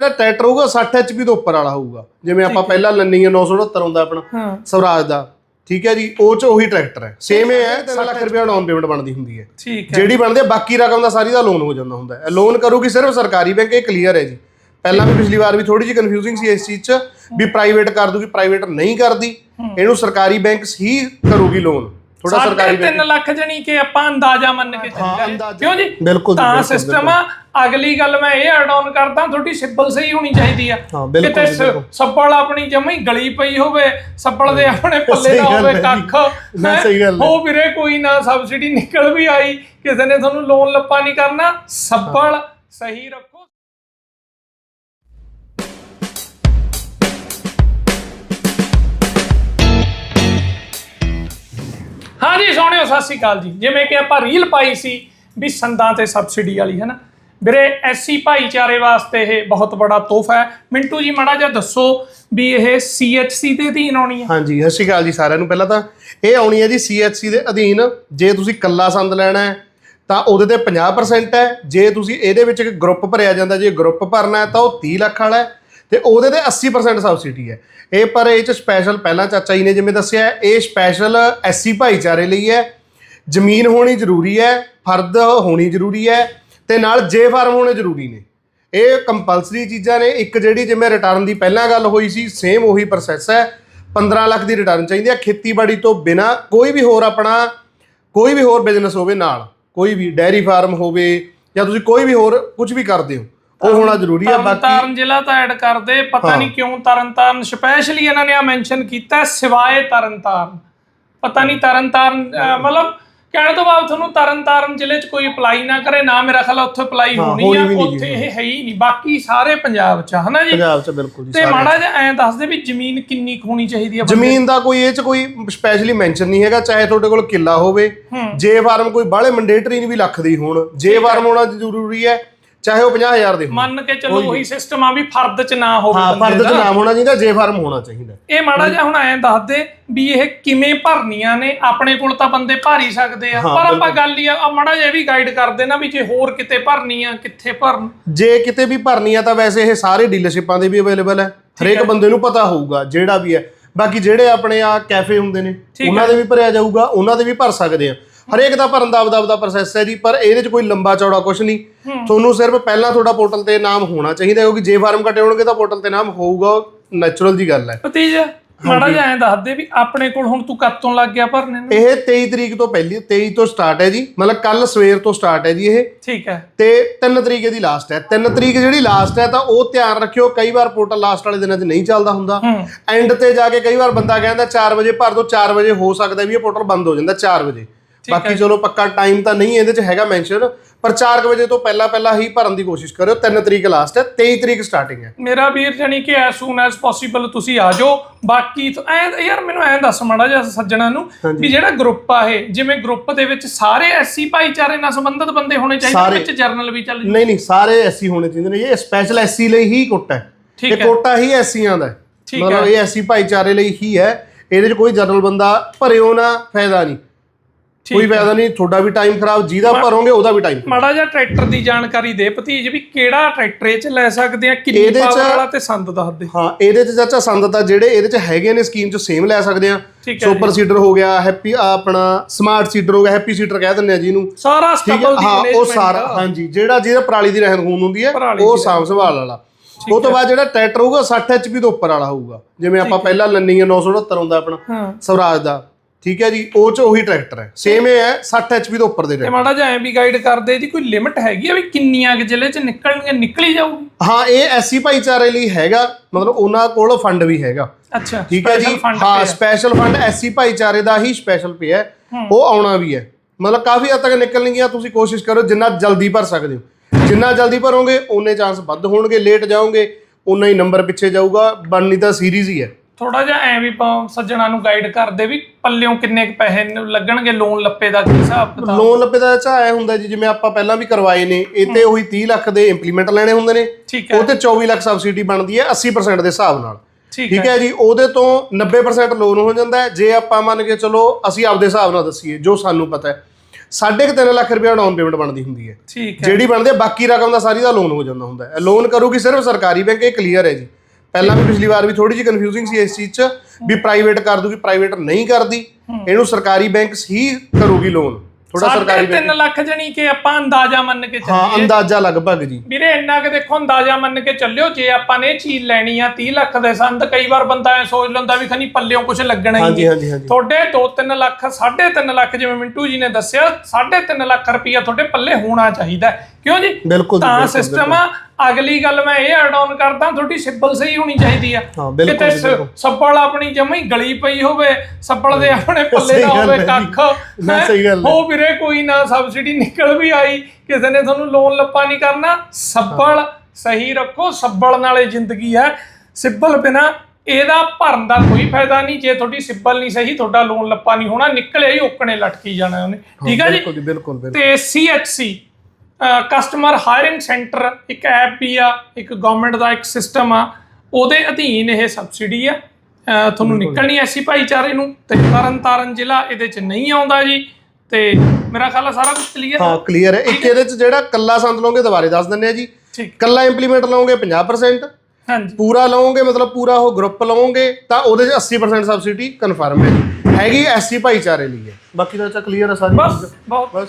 ਜਿਹੜਾ ਟਰੈਕਟਰ ਹੋਊਗਾ 60 ਐਚਪੀ ਤੋਂ ਉੱਪਰ ਵਾਲਾ ਹੋਊਗਾ। ਜਿਵੇਂ ਆਪਾਂ ਪਹਿਲਾਂ ਲੰਨੀ 969 ਹੁੰਦਾ ਆਪਣਾ ਸਵਰਾਜ ਦਾ। ਠੀਕ ਹੈ ਜੀ ਉਹ ਚ ਉਹੀ ਟਰੈਕਟਰ ਹੈ। ਸੇਮ ਇਹ ਹੈ 3 ਲੱਖ ਰੁਪਏ ਡਾਊਨ ਪੇਮੈਂਟ ਬਣਦੀ ਹੁੰਦੀ ਹੈ। ਠੀਕ ਹੈ। ਜਿਹੜੀ ਬਣਦੀ ਹੈ ਬਾਕੀ ਰਕਮ ਦਾ ਸਾਰੀ ਦਾ ਲੋਨ ਹੋ ਜਾਂਦਾ ਹੁੰਦਾ ਹੈ। ਲੋਨ ਕਰੂਗੀ ਸਿਰਫ ਸਰਕਾਰੀ ਬੈਂਕ ਇਹ ਕਲੀਅਰ ਹੈ ਜੀ। ਪਹਿਲਾਂ ਵੀ ਪਿਛਲੀ ਵਾਰ ਵੀ ਥੋੜੀ ਜਿਹੀ ਕਨਫਿਊਜ਼ਿੰਗ ਸੀ ਇਸ ਚੀਜ਼ 'ਚ ਵੀ ਪ੍ਰਾਈਵੇਟ ਕਰ ਦੂਗੀ ਪ੍ਰਾਈਵੇਟ ਨਹੀਂ ਕਰਦੀ। ਇਹਨੂੰ ਸਰਕਾਰੀ ਬੈਂਕਸ ਹੀ ਕਰੂਗੀ ਲੋਨ ਥੋੜਾ ਸਰਕਾਰੀ ਸਾਢੇ 3 ਲੱਖ ਜਣੀ ਕਿ ਆਪਾਂ ਅੰਦਾਜ਼ਾ ਮੰਨ ਕੇ ਚੱਲੀਏ। ਅੰਦਾਜ਼ਾ। ਕਿਉਂ ਜੀ? ਤਾਂ ਸਿਸਟਮ ਆ ਅਗਲੀ ਗੱਲ ਮੈਂ ਇਹ ਐਡ ਆਨ ਕਰਦਾ ਤੁਹਾਡੀ ਸਿਬਲ ਸਹੀ ਹੋਣੀ ਚਾਹੀਦੀ ਆ। ਕਿਤੇ ਸੱਬਲ ਆਪਣੀ ਜਮੀ ਗਲੀ ਪਈ ਹੋਵੇ ਸੱਬਲ ਦੇ ਆਪਣੇ ਪੱਲੇ ਗੱਲ ਹੋਵੇ। ਕੱਖ। ਨਾ, ਹੈਂ? ਸਹੀ ਗੱਲ ਹੈ। ਵੀਰੇ ਕੋਈ ਨਾ ਸਬਸਿਡੀ ਨਿਕਲ ਵੀ ਆਈ। ਕਿਸੇ ਨੇ ਤੁਹਾਨੂੰ ਲੋਨ ਲੱਪਾ ਨਹੀਂ ਕਰਨਾ ਸੱਬਲ ਸਹੀ ਰੱਖੋ ਹਾਂਜੀ ਸਤਿ ਸ਼੍ਰੀ ਅਕਾਲ ਜੀ, ਜਿਵੇਂ ਕਿ ਆਪਾਂ ਰੀਲ ਪਾਈ ਸੀ ਵੀ ਸੰਦਾਂ ਤੇ ਸਬਸਿਡੀ ਵਾਲੀ ਹੈ ਨਾ ਵੀਰੇ, ਐਸੀ ਭਾਈਚਾਰੇ ਵਾਸਤੇ ਇਹ ਬਹੁਤ ਬੜਾ ਤੋਹਫਾ ਹੈ। ਮਿੰਟੂ ਜੀ, ਮਾੜਾ ਜਿਹਾ ਦੱਸੋ ਵੀ ਇਹ ਸੀਐਚਸੀ ਦੇ ਅਧੀਨ ਆਉਣੀ ਹੈ? ਹਾਂਜੀ, ਸਤਿ ਸ਼੍ਰੀ ਅਕਾਲ ਜੀ ਸਾਰਿਆਂ ਨੂੰ। ਪਹਿਲਾਂ ਤਾਂ ਇਹ ਆਉਣੀ ਹੈ ਜੀ ਸੀਐਚਸੀ ਦੇ ਅਧੀਨ। ਜੇ ਤੁਸੀਂ ਕੱਲਾ ਸੰਦ ਲੈਣਾ ਹੈ, ਤਾਂ ਉਹਦੇ ਤੇ 50% ਹੈ। ਜੇ ਤੁਸੀਂ ਇਹਦੇ ਵਿੱਚ ਇੱਕ ਗਰੁੱਪ ਭਰਿਆ ਜਾਂਦਾ, ਜੇ ਗਰੁੱਪ ਭਰਨਾ ਹੈ, ਤਾਂ ਉਹ 30 ਲੱਖ ਵਾਲਾ ਹੈ। ਤੇ ਉਹਦੇ ਤੇ 80% ਸਬਸਿਡੀ ਹੈ। ਇਹ ਪਰ ਇਹ ਚ ਸਪੈਸ਼ਲ ਪਹਿਲਾਂ ਚਾਚਾ ਜੀ ਨੇ ਜਿਵੇਂ ਦੱਸਿਆ, ਇਹ ਸਪੈਸ਼ਲ ਐਸਸੀ ਭਾਈਚਾਰੇ ਲਈ ਹੈ। ਜ਼ਮੀਨ ਹੋਣੀ ਜ਼ਰੂਰੀ ਹੈ, ਫਰਦ ਹੋਣੀ ਜ਼ਰੂਰੀ ਹੈ ਤੇ ਨਾਲ ਜੇ ਫਾਰਮ ਹੋਣੇ ਜ਼ਰੂਰੀ ਨੇ। ਇਹ ਕੰਪਲਸਰੀ ਚੀਜ਼ਾਂ ਨੇ। ਇੱਕ ਜਿਹੜੀ ਜਿਵੇਂ ਰਿਟਰਨ ਦੀ ਪਹਿਲਾਂ ਗੱਲ ਹੋਈ ਸੀ ਸੇਮ ਉਹੀ ਪ੍ਰੋਸੈਸ ਹੈ। 15 ਲੱਖ ਦੀ ਰਿਟਰਨ ਚਾਹੀਦੀ ਹੈ। ਖੇਤੀਬਾੜੀ ਤੋਂ ਬਿਨਾ ਕੋਈ ਵੀ ਹੋਰ ਆਪਣਾ, ਕੋਈ ਵੀ ਹੋਰ ਬਿਜ਼ਨਸ ਹੋਵੇ ਨਾਲ, ਕੋਈ ਵੀ ਡੈਰੀ ਫਾਰਮ ਹੋਵੇ ਜਾਂ ਤੁਸੀਂ ਕੋਈ ਵੀ ਹੋਰ ਕੁਝ ਵੀ ਕਰਦੇ ਹੋ। ਉਹ ਹੋਣਾ ਜ਼ਰੂਰੀ ਹੈ ਬਾਕੀ ਤਰਨਤਾਰਨ ਜ਼ਿਲ੍ਹਾ ਤਾਂ ਐਡ ਕਰਦੇ ਪਤਾ ਨਹੀਂ ਕਿਉਂ ਤਰਨਤਾਰਨ ਸਪੈਸ਼ਲੀ ਇਹਨਾਂ ਨੇ ਆ ਮੈਂਸ਼ਨ ਕੀਤਾ ਸਿਵਾਏ ਤਰਨਤਾਰਨ। ਪਤਾ ਨਹੀਂ ਤਰਨਤਾਰਨ ਅਹ, ਮਤਲਬ ਕਹਿਣ ਤੋਂ ਬਾਅਦ ਤੁਹਾਨੂੰ ਤਰਨਤਾਰਨ ਜ਼ਿਲ੍ਹੇ 'ਚ ਕੋਈ ਅਪਲਾਈ ਨਾ ਕਰੇ ਨਾ ਮੇਰਾ ਖਿਆਲ ਆ ਉੱਥੇ ਅਪਲਾਈ ਹੋਣੀ ਹੋਈ ਆ ਵੀ ਨਹੀਂ ਉੱਥੇ ਇਹ ਹੈ ਹੀ ਨਹੀਂ ਬਾਕੀ ਸਾਰੇ ਪੰਜਾਬ 'ਚ ਹਨਾ ਜੀ? ਪੰਜਾਬ 'ਚ ਬਿਲਕੁਲ ਜੀ ਤੇ ਮਾੜਾ ਜਿਹਾ ਐਂ ਦੱਸ ਦੇ ਵੀ ਜ਼ਮੀਨ ਕਿੰਨੀ ਕੁ ਹੋਣੀ ਚਾਹੀਦੀ ਆ ਜ਼ਮੀਨ ਦਾ ਕੋਈ ਇਹ ਚ ਕੋਈ ਸਪੈਸ਼ਲੀ ਮੈਂਸ਼ਨ ਨਹੀਂ ਹੈਗਾ ਚਾਹੇ ਤੁਹਾਡੇ ਕੋਲ ਕਿੱਲਾ ਹੋਵੇ। ਜੇ ਫਾਰਮ ਕੋਈ ਬਾਹਲੇ ਮੰਡੇਟਰੀ ਨਹੀਂ ਵੀ ਲੱਖ ਦੀ ਹੋਣ ਜੇ ਫਾਰਮ ਹੋਣਾ ਜ਼ਰੂਰੀ ਹੈ ਚਾਹੇ ਉਹ 50000 ਦੇ ਹੋਣ ਮੰਨ ਕੇ ਚੱਲੋ ਉਹੀ। ਸਿਸਟਮ ਆ ਵੀ ਫਰਦ 'ਚ ਨਾ ਹੋਵੇ ਹਾਂ ਬੰਦੇ ਫਰਦ ਚ ਦਾ। ਨਾਮ ਹੋਣਾ ਚਾਹੀਦਾ ਜੇ ਫਾਰਮ ਹੋਣਾ ਚਾਹੀਦਾ। ਇਹ ਮਾੜਾ ਜਿਹਾ ਹੁਣ ਐਂ ਦੱਸ ਦੇ ਵੀ ਇਹ ਕਿਵੇਂ ਭਰਨੀਆਂ ਨੇ ਆਪਣੇ ਕੋਲ ਤਾਂ ਬੰਦੇ ਭਰ ਹੀ ਸਕਦੇ ਆ। ਪਰ ਆਪਾਂ ਗੱਲ ਹੀ ਆ ਆਹ ਮਾੜਾ ਜਿਹਾ ਇਹ ਵੀ ਗਾਈਡ ਕਰਦੇ ਨਾ ਵੀ ਜੇ ਹੋਰ ਕਿਤੇ ਭਰਨੀ ਆ ਕਿੱਥੇ ਭਰਨ? ਜੇ ਕਿਤੇ ਵੀ ਭਰਨੀ ਆ ਤਾਂ ਵੈਸੇ ਇਹ ਸਾਰੇ ਡੀਲਰਸ਼ਿਪਾਂ ਦੇ ਵੀ ਅਵੇਲੇਬਲ ਹੈ ਹਰੇਕ ਬੰਦੇ ਨੂੰ ਪਤਾ ਹੋਊਗਾ ਜਿਹੜਾ ਵੀ ਹੈ। ਬਾਕੀ ਜਿਹੜੇ ਆਪਣੇ ਆ ਕੈਫੇ ਹੁੰਦੇ ਨੇ ਉਹਨਾਂ ਦੇ ਵੀ ਭਰਿਆ ਜਾਊਗਾ ਉਹਨਾਂ ਦੇ ਵੀ ਭਰ ਸਕਦੇ ਆ। ਹਰੇਕ ਦਾ ਭਰਨ ਦਾ ਆਪਦਾ ਆਪਦਾ ਪ੍ਰੋਸੈਸ ਹੈ ਜੀ ਪਰ ਇਹਦੇ 'ਚ ਕੋਈ ਲੰਬਾ ਚੌੜਾ ਕੁਝ ਨਹੀਂ। ਤੁਹਾਨੂੰ ਸਿਰਫ ਪਹਿਲਾਂ ਤੁਹਾਡਾ ਪੋਰਟਲ ਤੇ ਨਾਮ ਹੋਣਾ ਚਾਹੀਦਾ ਕਿਉਂਕਿ ਜੇ ਫਾਰਮ ਕੱਟੇ ਹੋਣਗੇ ਤਾਂ ਪੋਰਟਲ ਤੇ ਨਾਮ ਹੋਊਗਾ ਨੈਚੁਰਲ ਜੀ ਗੱਲ ਹੈ। ਭਤੀਜ ਮਾੜਾ ਜਿਹਾ ਐਂ ਦੱਸ ਦੇ ਵੀ ਆਪਣੇ ਕੋਲ ਹੁਣ ਤੂੰ ਕਦ ਤੋਂ ਲੱਗ ਗਿਆ ਭਰਨੇ ਨੂੰ ਇਹ 23 ਤਰੀਕ ਤੋਂ ਪਹਿਲੀ 23 ਤੋਂ ਸਟਾਰਟ ਹੈ ਜੀ। ਮਤਲਬ ਕੱਲ ਸਵੇਰ ਤੋਂ ਸਟਾਰਟ ਹੈ ਜੀ ਇਹ। ਠੀਕ ਹੈ। ਤੇ 3 ਤਰੀਕ ਦੀ ਲਾਸਟ ਹੈ। 3 ਤਰੀਕ ਜਿਹੜੀ ਲਾਸਟ ਹੈ ਤਾਂ ਉਹ ਧਿਆਨ ਰੱਖਿਓ ਕਈ ਵਾਰ ਪੋਰਟਲ ਲਾਸਟ ਵਾਲੇ ਦਿਨਾਂ 'ਚ ਨਹੀਂ ਚੱਲਦਾ ਹੁੰਦਾ। ਐਂਡ ਤੇ ਜਾ ਕੇ ਕਈ ਵਾਰ ਬੰਦਾ ਕਹਿੰਦਾ 4 ਵਜੇ ਭਰ ਦੋ 4 ਵਜੇ ਹੋ ਸਕਦਾ ਵੀ ਇਹ ਪੋਰਟਲ ਬੰਦ ਹੋ ਜਾਂਦਾ 4 ਵਜੇ। ਬਾਕੀ ਚਲੋ ਪੱਕਾ ਟਾਈਮ ਤਾਂ ਨਹੀਂ ਇਹਦੇ 'ਚ ਹੈਗਾ ਮੈਂਸ਼ਨ ਪਰ 4 ਵਜੇ ਤੋਂ ਪਹਿਲਾਂ ਪਹਿਲਾਂ ਹੀ ਭਰਨ ਦੀ ਕੋਸ਼ਿਸ਼ ਕਰਿਓ। 3 ਤਰੀਕ ਲਾਸਟ ਹੈ 23 ਤਰੀਕ ਸਟਾਰਟਿੰਗ ਹੈ। ਮੇਰਾ ਵੀਰ ਜਾਨੀ ਕਿ ਐਸ ਸੂਨ ਐਸ ਪੋਸੀਬਲ ਤੁਸੀਂ ਆ ਜਾਓ। ਬਾਕੀ ਐਂ ਯਾਰ ਮੈਨੂੰ ਐਂ ਦੱਸ ਮਾੜਾ ਜਿਹਾ ਸੱਜਣਾ ਨੂੰ ਵੀ ਜਿਹੜਾ ਗਰੁੱਪ ਆ ਇਹ ਜਿਵੇਂ ਗਰੁੱਪ ਦੇ ਵਿੱਚ ਸਾਰੇ ਐਸੀ ਭਾਈਚਾਰੇ ਨਾਲ ਸੰਬੰਧਿਤ ਬੰਦੇ ਹੋਣੇ ਚਾਹੀਦੇ ਵਿੱਚ ਜਰਨਲ ਵੀ ਚੱਲ ਨਹੀਂ ਨਹੀਂ ਸਾਰੇ ਐਸੀ ਹੋਣੇ ਚਾਹੀਦੇ ਨੇ। ਇਹ ਸਪੈਸ਼ਲ ਐਸੀ ਲਈ ਹੀ ਕੋਟਾ ਹੈ। ਇਹ ਕੋਟਾ ਹੀ ਐਸੀਆਂ ਦਾ ਮਤਲਬ ਇਹ ਐਸੀ ਭਾਈਚਾਰੇ ਲਈ ਹੀ ਹੈ। ਇਹਦੇ 'ਚ ਕੋਈ ਜਨਰਲ ਬੰਦਾ ਭਰਿਓ ਨਾ ਫਾਇਦਾ ਨਹੀਂ। ਕੋਈ ਫਾਇਦਾ ਨਹੀਂ ਤੁਹਾਡਾ ਵੀ ਟਾਈਮ ਖਰਾਬ ਜਿਹਦਾ ਭਰੋਗੇ ਉਹਦਾ ਵੀ ਟਾਈਮ ਮਾੜਾ ਜਿਹਾ ਟਰੈਕਟਰ ਦੀ ਜਾਣਕਾਰੀ ਦੇ ਭਤੀਜ ਵੀ ਕਿਹੜਾ ਟਰੈਕਟਰ ਇਹ ਚ ਲੈ ਸਕਦੇ ਆ ਕਿੰਨੀ ਪਾਵਰ ਵਾਲਾ ਤੇ ਸੰਦ ਦੱਸ ਦੇ। ਹਾਂ ਇਹਦੇ 'ਚ ਚਾਚਾ ਸੰਦ ਤਾਂ ਜਿਹੜੇ ਇਹਦੇ 'ਚ ਹੈਗੇ ਨੇ ਸਕੀਮ 'ਚ ਸੇਮ ਲੈ ਸਕਦੇ ਆ। ਸੁਪਰ ਸੀਡਰ ਹੋ ਗਿਆ ਹੈਪੀ ਆਪਣਾ ਸਮਾਰਟ ਸੀਡਰ ਹੋ ਗਿਆ ਹੈਪੀ ਸੀਡਰ ਕਹਿ ਦਿੰਦੇ ਆ ਜਿਹਨੂੰ ਸਾਰਾ ਸਟਬਲ ਦੀ ਹਾਂ ਉਹ ਸਾਰਾ। ਹਾਂਜੀ ਜਿਹੜਾ ਜਿਹਦਾ ਪਰਾਲੀ ਦੀ ਰਹਿਣ ਖੂਨ ਹੁੰਦੀ ਹੈ ਉਹ ਸਾਂਭ ਸੰਭਾਲ ਵਾਲਾ। ਉਹ ਤੋਂ ਬਾਅਦ ਜਿਹੜਾ ਟਰੈਕਟਰ ਹੋਊਗਾ 60 ਐਚਪੀ ਤੋਂ ਉੱਪਰ ਵਾਲਾ ਹੋਊਗਾ। ਜਿਵੇਂ ਆਪਾਂ ਪਹਿਲਾਂ ਲੰਨੀ 969 ਹੁੰਦਾ ਆਪਣਾ ਸਵਰਾਜ ਦਾ। ਠੀਕ ਹੈ ਜੀ ਉਹ ਚ ਉਹੀ ਟਰੈਕਟਰ ਹੈ। ਸੇਮ ਇਹ ਹੈ 60 ਐਚਪੀ ਤੋਂ ਉੱਪਰ ਦੇ ਤੇ ਟਰੈਕਟਰ ਮਾੜਾ ਜਿਹਾ ਐਂ ਵੀ ਗਾਈਡ ਕਰਦੇ ਇਹਦੀ ਕੋਈ ਲਿਮਿਟ ਹੈਗੀ ਆ ਵੀ ਕਿੰਨੀਆਂ ਕਿ ਜ਼ਿਲ੍ਹੇ ਚ ਨਿਕਲਣਗੇ ਨਿਕਲੀ ਜਾਊਗੀ? ਹਾਂ ਇਹ ਐਸੀ ਭਾਈਚਾਰੇ ਲਈ ਹੈਗਾ ਮਤਲਬ ਉਹਨਾਂ ਕੋਲ ਫੰਡ ਵੀ ਹੈਗਾ। ਅੱਛਾ ਠੀਕ ਹੈ ਜੀ? special fund ਹਾਂ ਪਿਆ। ਸਪੈਸ਼ਲ ਫੰਡ ਐਸੀ ਭਾਈਚਾਰੇ ਦਾ ਹੀ ਸਪੈਸ਼ਲ ਪਿਆ ਹੈ। ਉਹ ਆਉਣਾ ਵੀ ਹੈ। ਮਤਲਬ ਕਾਫੀ ਹੱਦ ਤੱਕ ਨਿਕਲਣਗੀਆਂ ਤੁਸੀਂ ਕੋਸ਼ਿਸ਼ ਕਰੋ ਜਿੰਨਾ ਜਲਦੀ ਭਰ ਸਕਦੇ ਹੋ। ਜਿੰਨਾ ਜਲਦੀ ਭਰੋਗੇ ਓਨੇ ਚਾਂਸ ਵੱਧ ਹੋਣਗੇ ਲੇਟ ਜਾਓਗੇ ਉਨਾ ਹੀ ਨੰਬਰ ਪਿੱਛੇ ਜਾਊਗਾ। ਬਣਨੀ ਤਾਂ ਸੀਰੀਜ਼ ਹੀ ਹੈ। ਥੋੜਾ ਜਿਹਾ ਐਂ ਵੀ ਆਪਾਂ ਸੱਜਣਾ ਨੂੰ ਗਾਈਡ ਕਰਦੇ ਵੀ ਪੱਲਿਓਂ ਕਿੰਨੇ ਕੁ ਪੈਸੇ ਨ- ਲੱਗਣਗੇ ਲੋਨ ਲੱਪੇ ਦਾ ਕੀ ਹਿਸਾਬ ਕਿਤਾਬ? ਲੋਨ ਲੱਭੇ ਦਾ ਚਾ ਐ ਹੁੰਦਾ ਜੀ ਜਿਵੇਂ ਆਪਾਂ ਪਹਿਲਾਂ ਵੀ ਕਰਵਾਏ ਨੇ ਇਹ ਤੇ ਉਹੀ 30 ਲੱਖ ਦੇ ਇੰਪਲੀਮੈਂਟ ਲੈਣੇ ਹੁੰਦੇ ਨੇ ਠੀਕ ਹੈ। ਉਹ ਤੇ 24 ਲੱਖ ਸਬਸਿਡੀ ਬਣਦੀ ਹੈ 80% ਦੇ ਹਿਸਾਬ ਨਾਲ। ਠੀਕ ਠੀਕ ਹੈ। ਜੀ ਉਹਦੇ ਤੋਂ 90% ਲੋਨ ਹੋ ਜਾਂਦਾ ਹੈ। ਜੇ ਆਪਾਂ ਮੰਨ ਕੇ ਚਲੋ ਅਸੀਂ ਆਪਦੇ ਹਿਸਾਬ ਨਾਲ ਦੱਸੀਏ ਜੋ ਸਾਨੂੰ ਪਤਾ ਹੈ 3.5 ਲੱਖ ਰੁਪਏ ਡਾਊਨ ਪੇਮੈਂਟ ਬਣਦੀ ਹੁੰਦੀ ਹੈ। ਠੀਕ ਹੈ। ਜਿਹੜੀ ਬਣਦੀ ਹੈ ਬਾਕੀ ਰਕਮ ਦਾ ਸਾਰੀ ਦਾ ਲੋਨ ਹੋ ਜਾਂਦਾ ਹੁੰਦਾ ਹੈ। ਲੋਨ ਕਰੂਗੀ ਸਿਰਫ ਸਰਕਾਰੀ ਬੈਂਕ ਇਹ ਕਲੀਅਰ ਹੈ ਜੀ। ਪਹਿਲਾਂ ਵੀ ਪਿਛਲੀ ਵਾਰ ਵੀ ਥੋੜੀ ਜਿਹੀ ਕਨਫਿਊਜ਼ਿੰਗ ਸੀ ਇਸ ਚੀਜ਼ 'ਚ ਵੀ ਪ੍ਰਾਈਵੇਟ ਕਰ ਦੂਗੀ ਪ੍ਰਾਈਵੇਟ ਨਹੀਂ ਕਰਦੀ। ਇਹਨੂੰ ਸਰਕਾਰੀ ਬੈਂਕਸ ਹੀ ਕਰੂਗੀ ਲੋਨ ਥੋੜਾ ਸਰਕਾਰੀ ਸਾਢੇ ਤਿੰਨ ਲੱਖ ਜਣੀ ਕਿ ਆਪਾਂ ਅੰਦਾਜ਼ਾ ਮੰਨ ਕੇ ਹਾਂ ਚੱਲੀਏ ਅੰਦਾਜ਼ਾ ਲਗਭਗ ਜੀ। ਵੀਰੇ ਇੰਨਾ ਕਿ ਦੇਖੋ ਅੰਦਾਜ਼ਾ ਮੰਨ ਕੇ ਚੱਲਿਓ ਜੇ ਆਪਾਂ ਨੇ ਇਹ ਚੀਜ਼ ਲੈਣੀ ਆ 30 ਲੱਖ ਦੇ ਸੰਦ ਕਈ ਵਾਰ ਬੰਦਾ ਐ ਸੋਚ ਲੈਂਦਾ ਵੀ ਖਨੀ ਪੱਲਿਓਂ ਕੁਝ ਲੱਗਣਾ ਹੀ ਤੁਹਾਡੇ 2-3 ਲੱਖ 3.5 ਲੱਖ ਜਿਵੇਂ ਮਿੰਟੂ ਜੀ ਨੇ ਦੱਸਿਆ 3.5 ਲੱਖ ਰੁਪਈਆ ਤੁਹਾਡੇ ਪੱਲੇ ਹੋਣਾ ਚਾਹੀਦਾ। ਹੈ। ਕਿਉਂ ਜੀ? ਬਿਲਕੁਲ ਤਾਂ ਸਿਸਟਮ ਆ ਅਗਲੀ ਗੱਲ ਮੈਂ ਇਹ ਐਡ ਆਨ ਕਰਦਾ ਤੁਹਾਡੀ ਸਿਬਲ ਸਹੀ ਹੋਣੀ ਚਾਹੀਦੀ ਆ। ਕਿਤੇ ਸੱਬਲ ਆਪਣੀ ਜਮੀ ਗਲੀ ਪਈ ਹੋਵੇ ਸੱਬਲ ਦੇ ਆਪਣੇ ਪੱਲੇ ਨਾ ਹੋਵੇ। ਕੱਖ? ਸਹੀ ਗੱਲ। ਉਹ ਵੀਰੇ ਕੋਈ ਨਾ ਸਬਸਿਡੀ ਨਿਕਲ ਵੀ ਆਈ ਕਿਸੇ ਨੇ ਤੁਹਾਨੂੰ ਲੋਨ ਲੱਪਾ ਨਹੀਂ ਕਰਨਾ ਸੱਬਲ ਸਹੀ ਰੱਖੋ ਸੱਬਲ ਨਾਲੇ ਜ਼ਿੰਦਗੀ ਹੈ। ਸਿੱਬਲ ਬਿਨਾ ਇਹਦਾ ਭਰਨ ਦਾ ਕੋਈ ਫਾਇਦਾ ਨਹੀਂ ਜੇ ਤੁਹਾਡੀ ਸਿੱਬਲ ਨਹੀਂ ਸਹੀ ਤੁਹਾਡਾ ਲੋਨ ਲੱਪਾ ਨਹੀਂ ਹੋਣਾ ਨਿਕਲੇ ਹੀ ਓਕਣੇ ਲਟਕੀ ਜਾਣਾ ਉਹਨੇ। ਠੀਕ ਹੈ ਜੀ? ਬਿਲਕੁਲ ਬਿਲਕੁਲ ਤੇ CHC ਕਸਟਮਰ ਹਾਇਰਿੰਗ ਸੈਂਟਰ ਇੱਕ ਐਪ ਵੀ ਆ ਇੱਕ ਗਵਰਨਮੈਂਟ ਦਾ ਇੱਕ ਸਿਸਟਮ ਆ ਉਹਦੇ ਅਧੀਨ ਇਹ ਸਬਸਿਡੀ ਆ। ਤੁਹਾਨੂੰ ਨਿਕਲਣੀ ਐਸੀ ਭਾਈਚਾਰੇ ਨੂੰ ਤੇ ਤਰਨ ਤਾਰਨ ਜ਼ਿਲ੍ਹਾ ਇਹਦੇ ਚ ਨਹੀਂ ਆਉਂਦਾ ਜੀ ਤੇ ਮੇਰਾ ਖਿਆਲ ਆ ਸਾਰਾ ਕੁਝ ਕਲੀਅਰ ਹਾਂ ਕਲੀਅਰ ਹੈ। ਇੱਕ ਇਹਦੇ 'ਚ ਜਿਹੜਾ ਕੱਲਾ ਸੰਦ ਲਓਗੇ ਦੁਬਾਰੇ ਦੱਸ ਦਿੰਨੇ ਆ ਜੀ। ਕੱਲਾ ਇੰਪਲੀਮੈਂਟ ਲਓਗੇ 50% ਹਾਂਜੀ। ਪੂਰਾ ਲਓਗੇ ਮਤਲਬ ਪੂਰਾ ਉਹ ਗਰੁੱਪ ਲਓਗੇ ਤਾਂ ਉਹਦੇ 'ਚ 80% ਸਬਸਿਡੀ ਕਨਫਰਮ ਹੈ ਜੀ। ਹੈਗੀ ਐਸਸੀ ਭਾਈਚਾਰੇ ਲਈ ਹੈ। ਬਾਕੀ ਤਾਂ ਚਾ ਕਲੀਅਰ ਹੈ ਸਾਰੀ ਬਸ ਬਹੁਤ। ਬਸ।